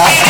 감사합니다.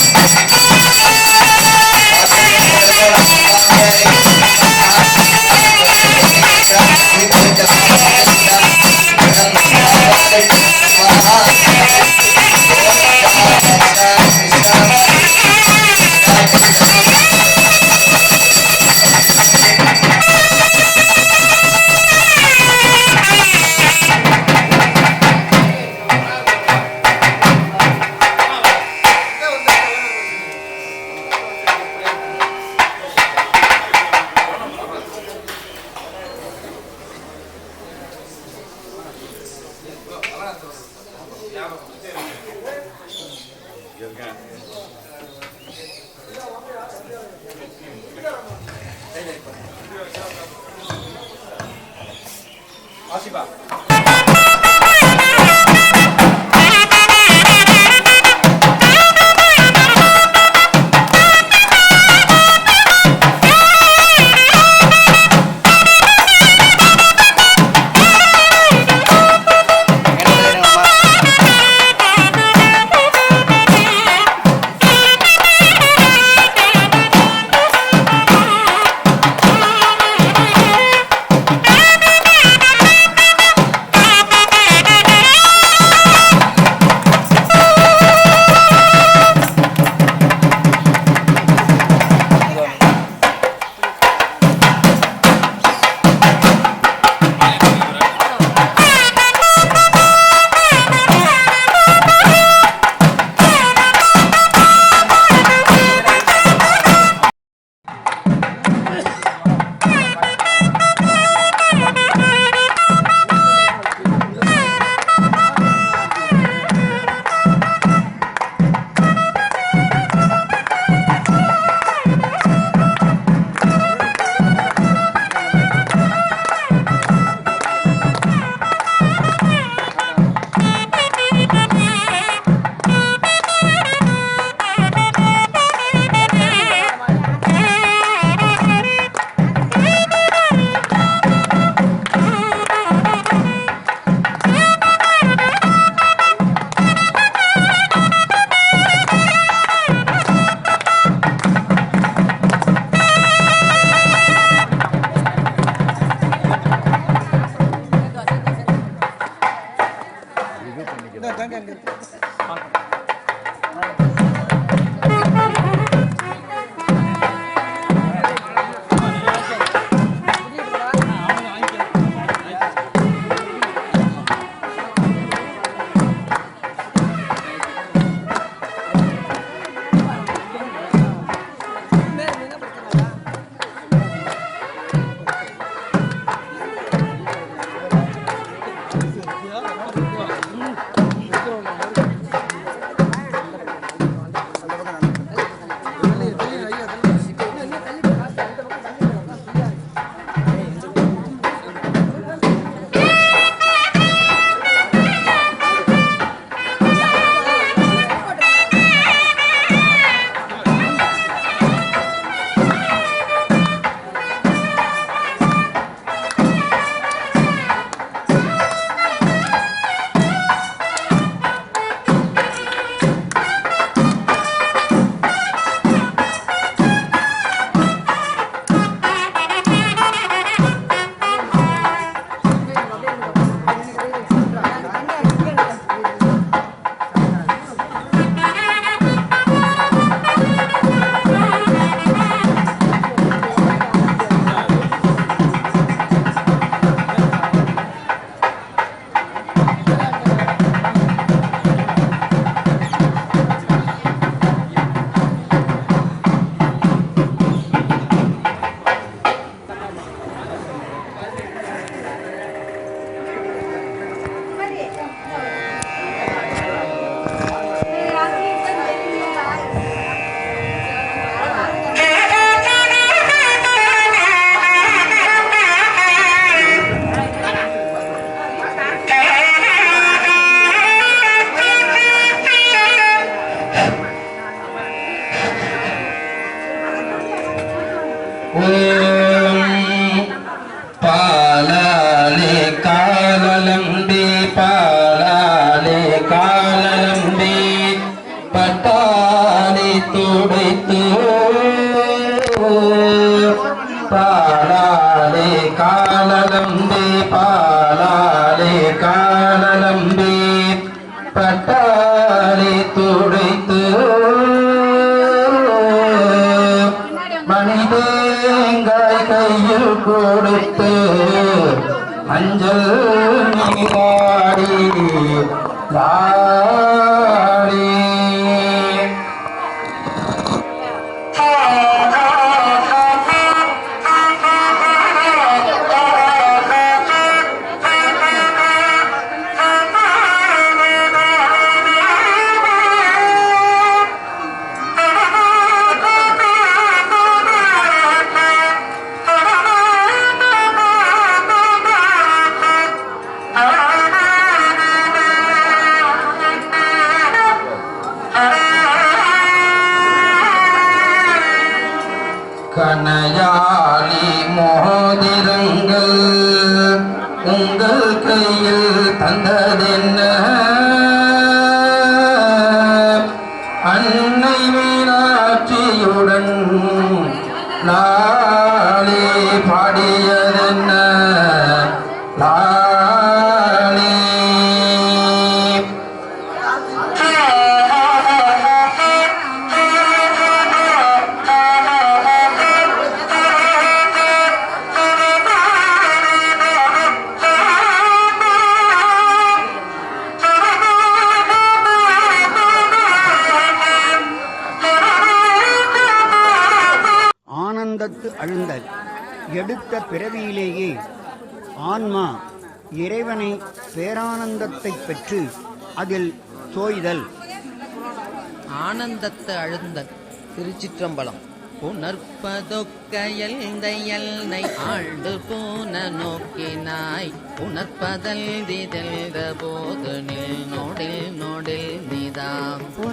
足場。பாலாலே காலலம்பி பாலாலே காலலம்பி பட்டாளி துடைத்து. மனிதேங்காய் கையில் கொடுத்து அஞ்சல் நீராடி ஆனந்தத்து அழுந்தல். எடுத்த பிறவியிலேயே ஆன்மா இறைவனை பேரானந்தத்தைப் பெற்று அதில் தோய்தல் ஆனந்தத்தை அழுந்த திருச்சிற்றம்பலம். புணர்ப்பதொக்கையல்ந்தையல்னை ஆண்டு பூன நோக்கினாய் புணர்ப்பதல் திதழ்ந்த போது நில் நோட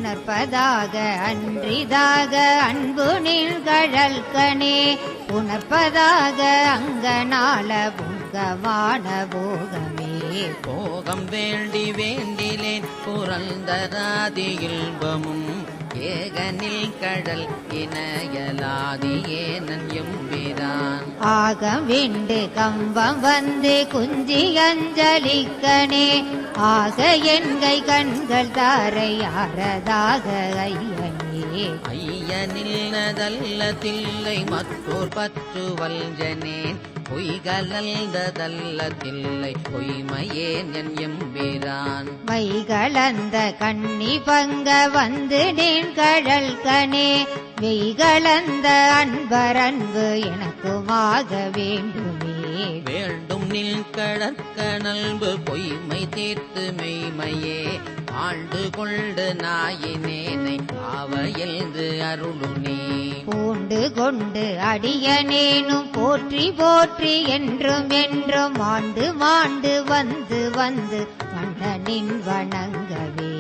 நிதாம் அன்றிதாக அன்பு நீழ்கழல்கனே புணர்ப்பதாக அங்கனால புங்கமான போகமே. போகம் வேண்டி வேண்டிலேன் புரந்தராதி இல்பமும் ஏகனில் கடல் இணையலாதியே நன் எம்பிரான். ஆகம் விண்டு கம்பம் வந்து குஞ்சி அஞ்சலிக்கனே ஆக என்கை கண்கள் தாரை ஆரதாக ஐயனே. ஐயனில்லதல்ல தில்லை மற்றோர் பற்று பொய்கலந்ததல்லதில்லை. பொய்கலல்ததல்ல தில்லை பொய்மையேன் என் எம்பிரான் கண்ணி பங்க வந்து நின் கடல் கனே. மெய்களந்த அன்பரன்பு எனக்குமாக வேண்டுமே. வேண்டும் நில் கடற்க நல்பு பொய்மை தீர்த்து மெய்மையே. ஆண்டு கொண்டு நாயினேனை ஆவையல்து அருளுனே பூண்டு கொண்டு அடியனேனும் போற்றி போற்றி என்றும் என்றும் ஆண்டு மாண்டு வந்து வந்து மன்னனின் வணங்கவே.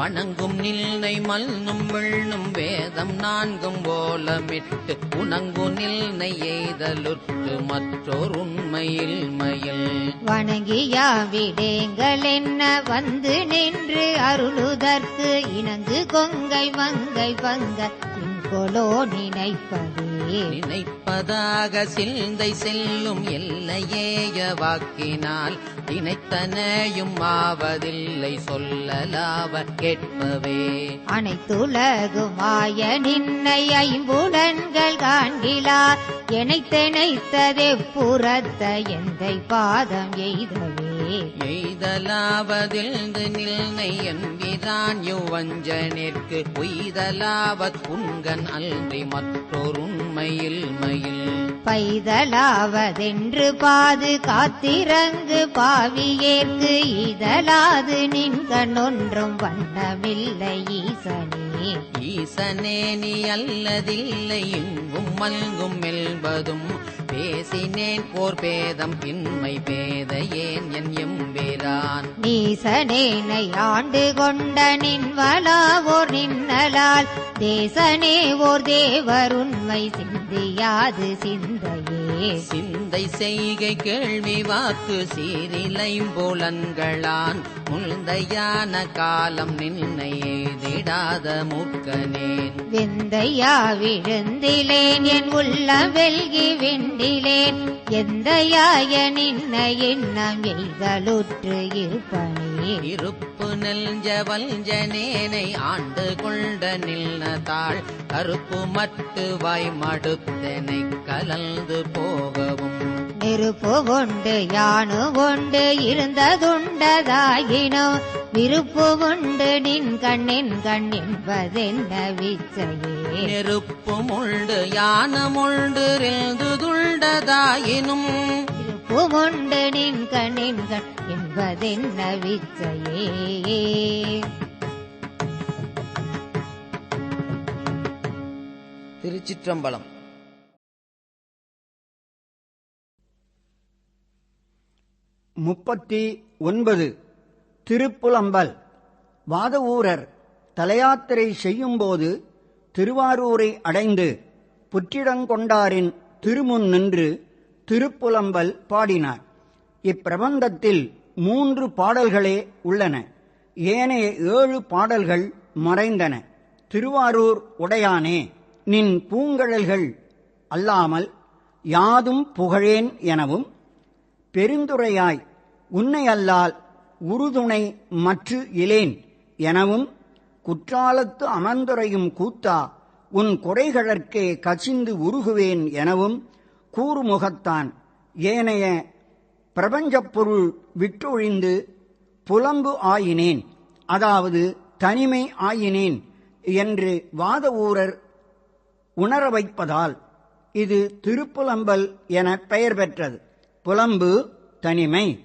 வணங்கும் நில்லை மல்னும் வெள்ளும் வேதம் நான்கும் போலமிட்டு உணங்கு நில்னை எய்தலுற்று மற்றோர் உண்மையில் மயில் வணங்கியா விடேங்கள் என்ன வந்து நின்று அருளுதற்கு இணங்கு கொங்கை மங்கை பங்க கொலோ நினைப்பது நினைப்பதாக சிந்தை செல்லும் எல்லையேய வாக்கினால் நினைத்தனையும் ஆவதில்லை சொல்லலாவ கேட்பவே. அனைத்துலகுமாய நின்னை ஐம்புலன்கள் காண்கிலா எனைத்தெனைத்ததே புறத்த எந்தை பாதம் எய்தவே. எய்தலாவதில்து நில்னை என்பிரான் யுவஞ்சனிற்கு உய்தலாவத் உண்கண் அல்றி மற்றோர் உண்மையில் மயில். பைதலாவதென்று பாது காத்திரங்கு பாவியேற்கு இதழாது நின் கண்ணொன்றும் வண்ணமில்லை ஈசனே. ஈசனே நீ அல்லதில்லை எங்கும் மல்கும் மெல்வதும் பேசினேன் போர் பேதம் இன்மை பேத ஏன் என் எம்பேரான். நீசனேனை ஆண்டு கொண்ட நின்வலா ஓர் நின்னலால் தேசனே ஓர் தேவர் உண்மை சிந்தியாது சிந்தைய. சிந்தை செய்கை கேள்வி வாக்கு சீரிலைம்புலன்களான் முந்தையான காலம் நின்னை எய்திடாத மூக்கனேன் விந்தையா விழுந்திலேன் என் உள்ள வெல்கி விண்டிலேன். எந்தையாய நின்ன எண்ணம் எய்தலுற்று இருப்பனே. இருப்பு நெல்ஞ்ச வல்ஜனேனை ஆண்டு கொண்ட நில்னதாள். கருப்பு மட்டு வாய் மடுத்தனை கலந்து போகவும். நெருப்பு கொண்டு யானு கொண்டு இருந்ததுண்டதாயினோ விருப்பு உண்டு நின் கண்ணின் கண் என்பதென்ன விச்சையே? நெருப்பும் உண்டு யானமுண்டு துண்டதாயினும் விருப்பு உண்டு நின் கண்ணின் கண் என்பதென்ன விச்சையே? திருச்சிற்றம்பலம். முப்பத்தி ஒன்பது. திருப்புலம்பல். வாதவூரர் தலையாத்திரை செய்யும்போது திருவாரூரை அடைந்து புற்றிடங்கொண்டாரின் திருமுன் நின்று திருப்புலம்பல் பாடினார். இப்பிரபந்தத்தில் மூன்று பாடல்களே உள்ளன. ஏனைய ஏழு பாடல்கள் மறைந்தன. திருவாரூர் உடையானே நின் பூங்கழல்கள் அல்லாமல் யாதும் புகழேன் எனவும் பெருந்துரையாய் உன்னை அல்லால் உறுதுணை மற்று இலேன் எனவும் குற்றாலத்து அமர்ந்துரையும் கூத்தா உன் குறைகளற்கே கசிந்து உருகுவேன் எனவும் கூறுமுகத்தான். ஏனைய பிரபஞ்சப் பொருள் விட்டொழிந்து புலம்பு ஆயினேன். அதாவது தனிமை ஆயினேன் என்று வாத ஊரர் உணர வைப்பதால் இது திருப்புலம்பல் என பெயர் பெற்றது. புலம்பு தனிமை.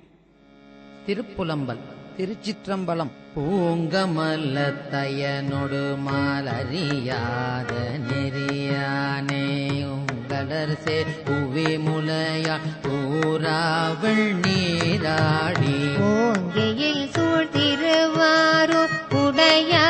திருப்புலம்பல் திருச்சிற்றம்பலம். பூங்கமல்ல தயனொடு மாலறியாத நெறியானே உங்களர் சே புவி முலையா பூராவள் நீராடி. ஓங்கியை சூழ்த்திருவாரோ உடையா